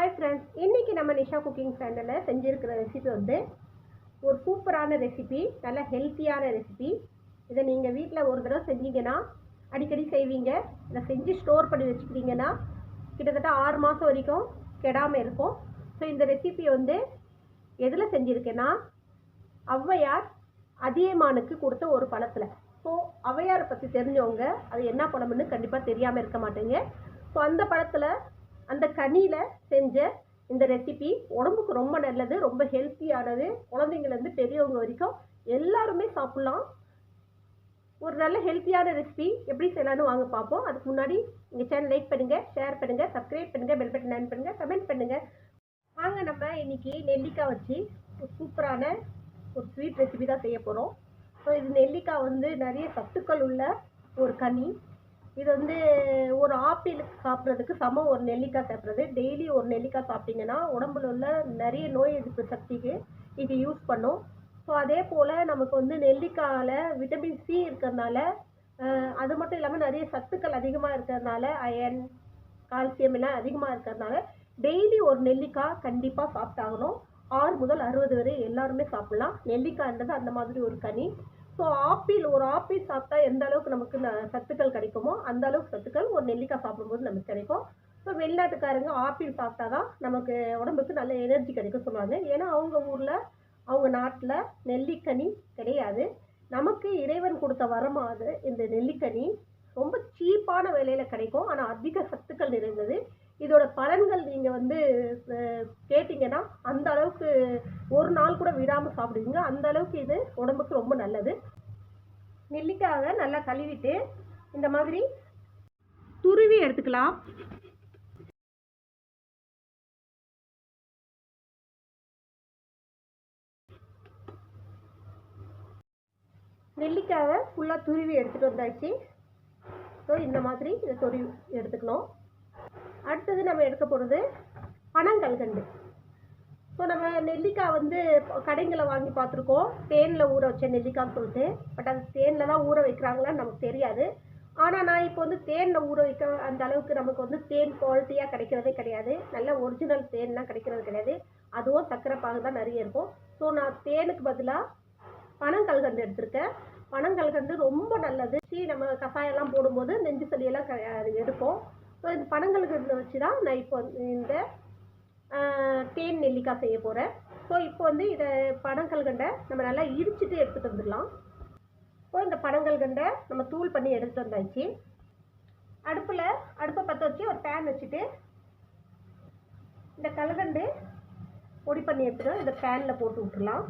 Hi friends இன்றைக்கி நம்ம Nisha cooking சேனலில் செஞ்சுருக்கிற ரெசிபி வந்து ஒரு சூப்பரான ரெசிபி நல்ல ஹெல்த்தியான ரெசிபி இதை நீங்கள் வீட்டில் ஒரு தடவை செஞ்சீங்கன்னா அடிக்கடி செய்வீங்க. இதை செஞ்சு ஸ்டோர் பண்ணி வச்சுக்கிட்டிங்கன்னா கிட்டத்தட்ட ஆறு மாதம் வரைக்கும் கெடாமல் இருக்கும். ஸோ இந்த ரெசிபி வந்து எதில் செஞ்சுருக்கேன்னா ஔவையார் அதியமானுக்கு கொடுத்த ஒரு பழத்தில். ஸோ ஔவையாரை பற்றி தெரிஞ்சவங்க அது என்ன பழம்னு கண்டிப்பாக தெரியாமல் இருக்க மாட்டேங்க. ஸோ அந்த பழத்தில் அந்த கனியில் செஞ்ச இந்த ரெசிபி உடம்புக்கு ரொம்ப நல்லது ரொம்ப ஹெல்த்தியானது குழந்தைங்கலேருந்து பெரியவங்க வரைக்கும் எல்லாருமே சாப்பிட்லாம். ஒரு நல்ல ஹெல்த்தியான ரெசிபி எப்படி செய்யலாம்னு வாங்க பார்ப்போம். அதுக்கு முன்னாடி எங்கள் சேனல் லைக் பண்ணுங்கள் ஷேர் பண்ணுங்கள் சப்ஸ்கிரைப் பண்ணுங்கள் பெல் பட்டன் ஆன் பண்ணுங்கள் கமெண்ட் பண்ணுங்கள் வாங்க நம்ம இன்றைக்கி நெல்லிக்காய் வச்சு ஒரு சூப்பரான ஒரு ஸ்வீட் ரெசிபி தான் செய்ய போகிறோம் ஸோ இது நெல்லிக்காய் வந்து நிறைய சத்துக்கள் உள்ள ஒரு கனி. இது வந்து ஒரு ஆப்பிள் சாப்பிட்றதுக்கு சமம். ஒரு நெல்லிக்காய் சாப்பிட்றது. டெய்லி ஒரு நெல்லிக்காய் சாப்பிட்டிங்கன்னா உடம்புல உள்ள நிறைய நோய் எதிர்ப்பு சக்திக்கு இது யூஸ் பண்ணும். ஸோ அதே போல் நமக்கு வந்து நெல்லிக்காயில் விட்டமின் சி இருக்கிறதுனால அது மட்டும் இல்லாமல் நிறைய சத்துக்கள் அதிகமாக இருக்கிறதுனால அயன் கால்சியம் எல்லாம் அதிகமாக இருக்கிறதுனால டெய்லி ஒரு நெல்லிக்காய் கண்டிப்பாக சாப்பிட்டாகணும். ஆறு முதல் அறுபது வரை எல்லாருமே சாப்பிட்லாம். நெல்லிக்காய்ன்றது அந்த மாதிரி ஒரு கனி. ஸோ ஆப்பிள் ஒரு ஆப்பிள் சாப்பிட்டா எந்த அளவுக்கு நமக்கு ந- சத்துக்கள் கிடைக்குமோ அந்த அளவுக்கு சத்துக்கள் ஒரு நெல்லிக்காய் சாப்பிடும்போது நமக்கு கிடைக்கும். ஸோ வெளிநாட்டுக்காரங்க ஆப்பிள் சாப்பிட்டா தான் நமக்கு உடம்புக்கு நல்ல எனர்ஜி கிடைக்கும் சொல்லுவாங்க. ஏன்னா அவங்க ஊரில் அவங்க நாட்டில் நெல்லிக்கனி கிடையாது. நமக்கு இறைவன் கொடுத்த வரமா இந்த நெல்லிக்கனி ரொம்ப சீப்பான விலையில் கிடைக்கும். ஆனால் அதிக சத்துக்கள் நிறைந்தது இதோட பலன்கள் நீங்கள் வந்து கேட்டிங்கன்னா அந்த அளவுக்கு ஒரு நாள் கூட விடாமல் சாப்பிடுவீங்க. அந்த அளவுக்கு இது உடம்புக்கு ரொம்ப நல்லது. நெல்லிக்காவை நல்லா கழுவிட்டு இந்த மாதிரி துருவி எடுத்துக்கலாம். நெல்லிக்காவை ஃபுல்லாக துருவி எடுத்துகிட்டு வந்தாச்சு. ஸோ இந்த மாதிரி இதை துருவி எடுத்துக்கணும். அடுத்தது நம்ம எடுக்க போகிறது பனங்கல்கண்டு ஸோ நம்ம நெல்லிக்காய் வந்து கடைங்களை வாங்கி பார்த்துருக்கோம். தேனில் ஊற வச்ச நெல்லிக்காய்னு சொல்லிட்டு. பட் அது தேனில் தான் ஊற வைக்கிறாங்களான்னு நமக்கு தெரியாது. ஆனால் நான் இப்போ வந்து தேனில் ஊற வைக்க அந்த அளவுக்கு நமக்கு வந்து தேன் குவாலிட்டியாக கிடைக்கிறதே கிடையாது. நல்ல ஒரிஜினல் தேன்லாம் கிடைக்கிறது கிடையாது. அதுவும் சர்க்கரை பாகு தான் நிறைய இருக்கும். ஸோ நான் தேனுக்கு பதிலாக பனங்கல்கண்டு எடுத்திருக்கேன். பனங்கல்கண்டு ரொம்ப நல்லது. சீ நம்ம கஷாயம்லாம் போடும்போது நெஞ்சு சளியெல்லாம் க ஸோ இந்த பனங்கல்கண்டு வச்சு தான் நான் இப்போ வந்து இந்த தேன் நெல்லிக்காய் செய்ய போகிறேன் ஸோ இப்போ வந்து இதை பனங்கல்கண்டை நம்ம நல்லா இடிச்சிட்டு எடுத்துகிட்டு வந்துடலாம். ஸோ இந்த பனங்கல்கண்டை நம்ம தூள் பண்ணி எடுத்துகிட்டு வந்தாச்சு. அடுப்பில் அடுப்பை பற்ற வச்சு ஒரு பேன் வச்சுட்டு இந்த கல்கண்டு பொடி பண்ணி எடுத்துகிட்டு இந்த பேனில் போட்டு விட்டுறலாம்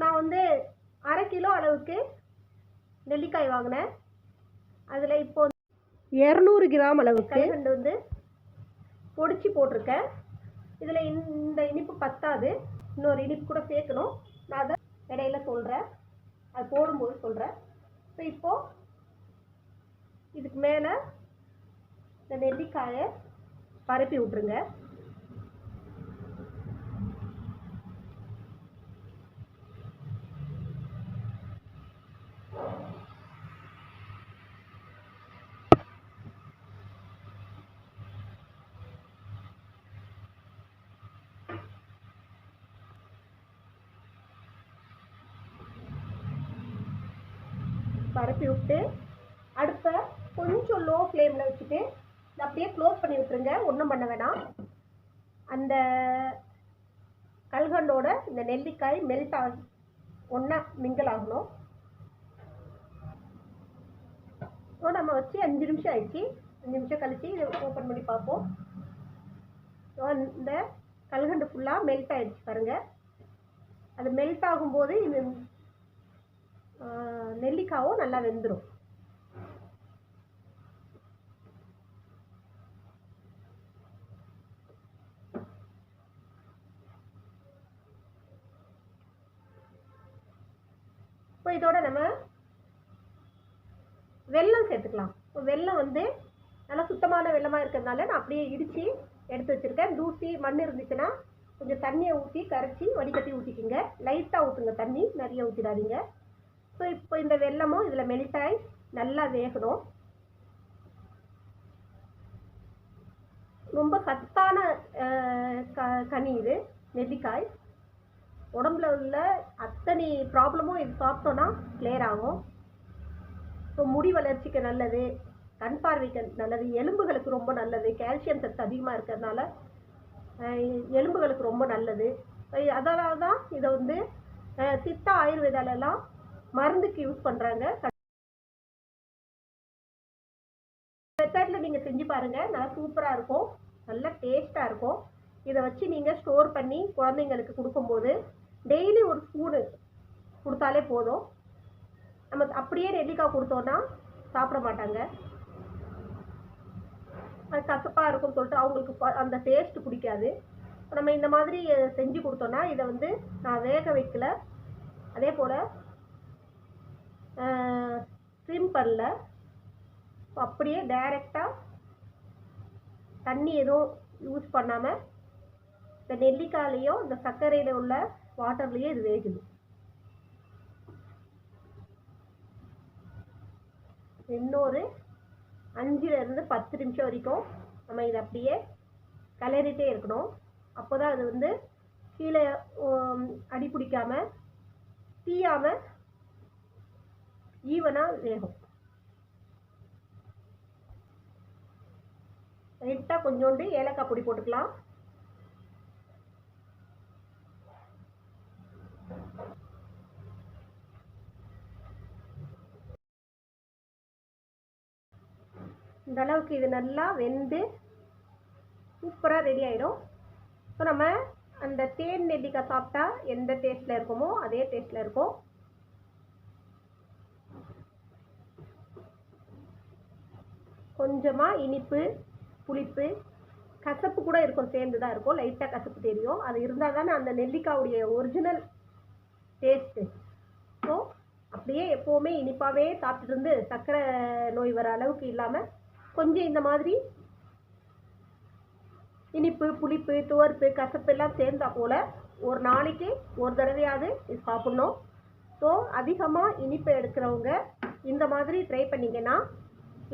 நான் வந்து அரை கிலோ அளவுக்கு நெல்லிக்காய் வாங்கினேன். அதில் இப்போ இரநூறு கிராம் அளவுக்கு கல்கண்டு வந்து பொடிச்சு போட்டிருக்கேன். இதில் இந்த இனிப்பு பத்தாது. இன்னொரு இனிப்பு கூட சேர்க்கணும். நான் அதை இடையில சொல்கிறேன் அது போடும்போது சொல்கிறேன் ஸோ இப்போது இதுக்கு மேலே இந்த நெல்லிக்காயை பரப்பி விட்ருங்க பரப்பி விட்டு அடுப்பை கொஞ்சம் லோ ஃப்ளேமில் வச்சுட்டு அப்படியே க்ளோஸ் பண்ணி விட்டுருங்க. ஒன்றும் பண்ண வேணாம். அந்த கல்கண்டோட இந்த நெல்லிக்காய் மெல்ட் ஆகி ஒன்றா மிங்கிள் ஆகணும். ஸோ நம்ம வச்சு அஞ்சு நிமிஷம் ஆயிடுச்சு. அஞ்சு நிமிஷம் கழிச்சு இதை ஓப்பன் பண்ணி பார்ப்போம். ஸோ இந்த கல்கண்டு ஃபுல்லாக மெல்ட் ஆகிடுச்சு பாருங்கள் அது மெல்ட் ஆகும்போது இது நெல்லிக்காவும் நல்லா வெந்துடும் இப்போ இதோட நம்ம வெல்லம் சேர்த்துக்கலாம். இப்போ வெல்லம் வந்து நல்லா சுத்தமான வெள்ளமாக இருக்கிறதுனால நான் அப்படியே இடித்து எடுத்து வச்சுருக்கேன். தூசி மண் இருந்துச்சுன்னா கொஞ்சம் தண்ணியை ஊற்றி கரைச்சி வடிகட்டி ஊற்றிக்கிங்க லைட்டாக ஊற்றுங்க தண்ணி. நிறைய ஊற்றிடாதீங்க ஸோ இப்போ இந்த வெள்ளமும் இதில் மெல்ட் ஆகி நல்லா வேகணும். ரொம்ப சத்தான க கனி இது நெல்லிக்காய். உடம்புல உள்ள அத்தனை ப்ராப்ளமும் இது சாப்பிட்டோன்னா கிளியர் ஆகும். ஸோ முடி வளர்ச்சிக்கு நல்லது கண் பார்வைக்கு நல்லது எலும்புகளுக்கு ரொம்ப நல்லது கால்சியம் சத்து அதிகமாக இருக்கிறதுனால எலும்புகளுக்கு ரொம்ப நல்லது. அதனால தான் இதை வந்து சித்தா ஆயுர்வேதாலெல்லாம் மருந்துக்கு யூஸ் பண்ணுறாங்க மெத்தடில் நீங்கள் செஞ்சு பாருங்கள் நல்லா சூப்பராக இருக்கும். நல்ல டேஸ்ட்டாக இருக்கும். இதை வச்சு நீங்கள் ஸ்டோர் பண்ணி குழந்தைங்களுக்கு கொடுக்கும்போது டெய்லி ஒரு ஸ்பூனு கொடுத்தாலே போதும். நம்ம அப்படியே நெல்லிக்காய் கொடுத்தோன்னா சாப்பிட மாட்டாங்க. அது கசப்பாக இருக்கும்னு சொல்லிட்டு அவங்களுக்கு அந்த டேஸ்ட் பிடிக்காது. நம்ம இந்த மாதிரி செஞ்சு கொடுத்தோன்னா இதை வந்து நான் வேக வைக்கல. அதே போல் ட்ரிம் பண்ணல. அப்படியே டைரெக்டாக தண்ணி எதுவும் யூஸ் பண்ணாமல் இந்த நெல்லிக்காயிலையும் இந்த சர்க்கரையில் உள்ள வாட்டர்லேயும் இது வேகுது. இன்னொரு அஞ்சுலேருந்து பத்து நிமிஷம் வரைக்கும் நம்ம இதை அப்படியே கிளறிட்டே இருக்கணும். அப்போ தான் அது வந்து கீழே அடி பிடிக்காமல் தீயாமல் ஈவனா வேகும். லைட்டாக கொஞ்சோண்டு ஏலக்காய் பொடி போட்டுக்கலாம். இந்த அளவுக்கு இது நல்லா வெந்து சூப்பராக ரெடி ஆயிடும் இப்போ நம்ம அந்த தேன் நெல்லிக்காய் சாப்பிட்டா எந்த டேஸ்ட்டில் இருக்குமோ அதே டேஸ்ட்டில் இருக்கும். கொஞ்சமாக இனிப்பு புளிப்பு கசப்பு கூட இருக்கும் சேர்ந்து தான் இருக்கும் லைட்டாக கசப்பு தெரியும். அது இருந்தால் தானே அந்த நெல்லிக்காவுடைய ஒரிஜினல் டேஸ்ட்டு ஸோ அப்படியே எப்போவுமே இனிப்பாகவே சாப்பிட்டுட்டு இருந்து சர்க்கரை நோய் வர அளவுக்கு இல்லாமல் கொஞ்சம் இந்த மாதிரி இனிப்பு புளிப்பு துவர்ப்பு கசப்பு எல்லாம் சேர்ந்தா போல் ஒரு நாளைக்கு ஒரு தடவையாவது இது சாப்பிட்ணும். ஸோ அதிகமாக இனிப்பு எடுக்கிறவங்க இந்த மாதிரி ட்ரை பண்ணிங்கன்னா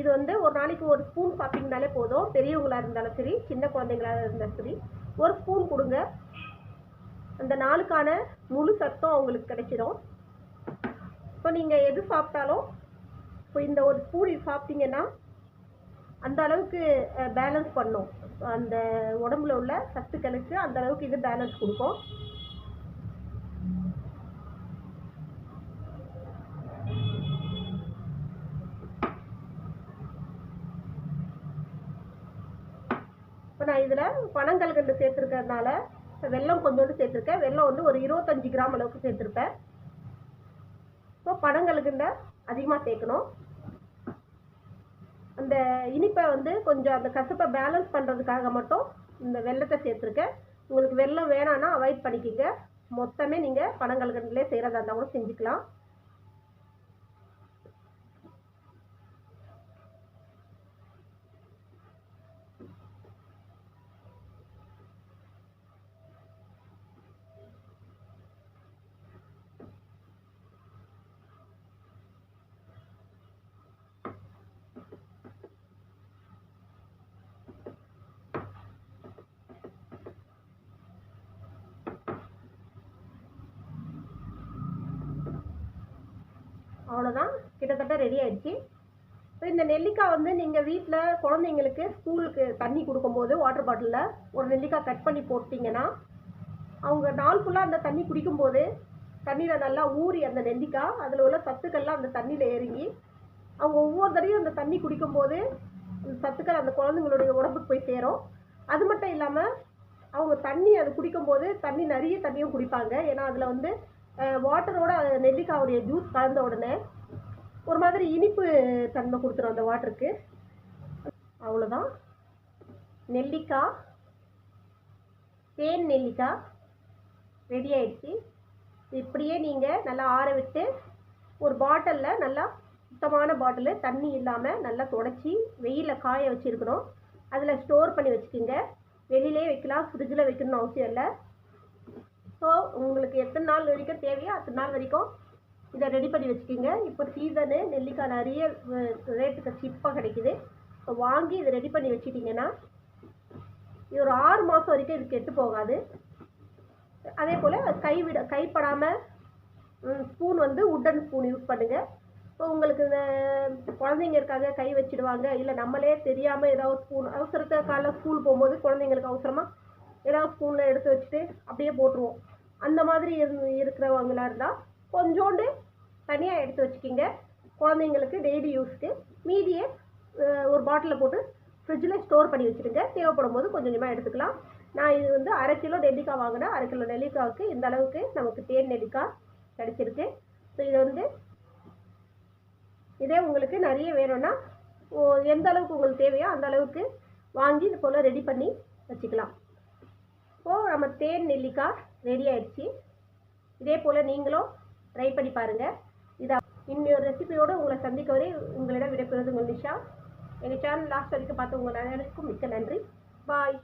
இது வந்து ஒரு நாளைக்கு ஒரு ஸ்பூன் சாப்பிட்டீங்கனாலே போதும். பெரியவங்களா இருந்தாலும் சரி சின்ன குழந்தைங்களா இருந்தாலும் சரி ஒரு ஸ்பூன் கொடுங்க. அந்த நாளுக்கான முழு சத்தம் அவங்களுக்கு கிடைச்சிடும் இப்போ நீங்கள் எது சாப்பிட்டாலும் இப்போ இந்த ஒரு ஸ்பூன் சாப்பிட்டீங்கன்னா அந்த அளவுக்கு பேலன்ஸ் பண்ணும். அந்த உடம்புல உள்ள சத்துக்களுக்கு அந்த அளவுக்கு இது பேலன்ஸ் கொடுக்கும். நான் இதில் பனங்கல்கண்டு சேர்த்துருக்கறதுனால வெல்லம் கொஞ்சோண்டு சேர்த்துருக்கேன். வெல்லம் வந்து ஒரு இருபத்தஞ்சி கிராம் அளவுக்கு சேர்த்துருப்பேன். ஸோ பனங்கல்கண்டை அதிகமாக சேர்க்கணும். அந்த இனிப்பை வந்து கொஞ்சம் அந்த கசப்பை பேலன்ஸ் பண்ணுறதுக்காக மட்டும் இந்த வெல்லத்தை சேர்த்துருக்கேன். உங்களுக்கு வெள்ளம் வேணான்னா அவாய்ட் பண்ணிக்கோங்க. மொத்தமே நீங்கள் பனங்கல்கண்டுலேயே செய்கிறதா இருந்தால் கூட செஞ்சுக்கலாம். அவ்வளோதான் கிட்டத்தட்ட ரெடி ஆயிடுச்சு. ஸோ இந்த நெல்லிக்காய் வந்து நீங்கள் வீட்டில் குழந்தைங்களுக்கு ஸ்கூலுக்கு தண்ணி கொடுக்கும்போது வாட்டர் பாட்டிலில் ஒரு நெல்லிக்காய் கட் பண்ணி போட்டிங்கன்னா அவங்க நாள் ஃபுல்லாக அந்த தண்ணி குடிக்கும்போது தண்ணியில் நல்லா ஊறி அந்த நெல்லிக்காய் அதில் உள்ள சத்துக்கள்லாம் அந்த தண்ணியில் இறங்கி அவங்க ஒவ்வொரு தடையும் அந்த தண்ணி குடிக்கும்போது அந்த சத்துக்கள் அந்த குழந்தைங்களுடைய உடம்புக்கு போய் சேரும். அது மட்டும் இல்லாமல் அவங்க தண்ணி அது குடிக்கும்போது தண்ணி நிறைய தண்ணியும் குடிப்பாங்க. ஏன்னா அதில் வந்து வாட்டரோட நெல்லிக்காவுடைய ஜூஸ் கலந்த உடனே ஒரு மாதிரி இனிப்பு தன்மை கொடுத்துரும் அந்த வாட்டருக்கு அவ்வளோதான் நெல்லிக்காய் தேன் நெல்லிக்காய் ரெடி ஆயிடுச்சு. இப்படியே நீங்கள் நல்லா ஆற விட்டு ஒரு பாட்டிலில் நல்லா சுத்தமான பாட்டிலு தண்ணி இல்லாமல் நல்லா தொடச்சி வெயிலில் காய வச்சுருக்கணும். அதில் ஸ்டோர் பண்ணி வச்சுக்கோங்க. வெளியிலே வைக்கலாம் ஃப்ரிட்ஜில் வைக்கணும்னு அவசியம் இல்லை. ஸோ உங்களுக்கு எத்தனை நாள் வரைக்கும் தேவையோ அத்தனை நாள் வரைக்கும் இதை ரெடி பண்ணி வச்சுக்கோங்க. இப்போ சீசனு நெல்லிக்காய் நிறைய ரேட்டுக்கு சீப்பாக கிடைக்குது. ஸோ வாங்கி இதை ரெடி பண்ணி வச்சுட்டிங்கன்னா இது ஒரு ஆறு மாதம் வரைக்கும் இது கெட்டு போகாது. அதே போல் கைவிட கைப்படாமல் ஸ்பூன் வந்து உட்டன் ஸ்பூன் யூஸ் பண்ணுங்கள் இப்போ உங்களுக்கு இந்த குழந்தைங்க இருக்காங்க கை வச்சிடுவாங்க இல்லை நம்மளே தெரியாமல் ஏதாவது ஸ்பூன் அவசரத்தை காலைல ஸ்கூல் போகும்போது குழந்தைங்களுக்கு அவசரமாக ஏதாவது ஸ்பூனில் எடுத்து வச்சுட்டு அப்படியே போட்டுருவோம். அந்த மாதிரி இரு இருக்கிறவங்களா இருந்தால் கொஞ்சோண்டு தனியாக எடுத்து வச்சுக்கிங்க. குழந்தைங்களுக்கு டெய்லி யூஸ்க்கு மீதியை ஒரு பாட்டிலில் போட்டு ஃப்ரிட்ஜில் ஸ்டோர் பண்ணி வச்சுருங்க தேவைப்படும் போது கொஞ்சம் கொஞ்சமாக எடுத்துக்கலாம். நான் இது வந்து அரை கிலோ நெல்லிக்காய் வாங்கினேன். அரை கிலோ நெல்லிக்காய்க்கு இந்த அளவுக்கு நமக்கு தேன் நெல்லிக்காய் கிடச்சிருக்கு. ஸோ இது வந்து இதே உங்களுக்கு நிறைய வேணும்னா ஓ, எந்த அளவுக்கு உங்களுக்கு தேவையோ அந்த அளவுக்கு வாங்கி இது போல் ரெடி பண்ணி வச்சுக்கலாம். இப்போது நம்ம தேன் நெல்லிக்காய் ரெடி ஆயிடுச்சு. இதே போல் நீங்களும் ட்ரை பண்ணி பாருங்கள் இதை இன்னொரு ரெசிபியோடு உங்களை சந்திக்க வரை உங்களிடம் விடைபெறுவது உங்கள் நிஷா எங்கள் சேனல் லாஸ்ட் வரைக்கும் பார்த்து உங்கள் அனைவருக்கும் மிக்க நன்றி. பாய்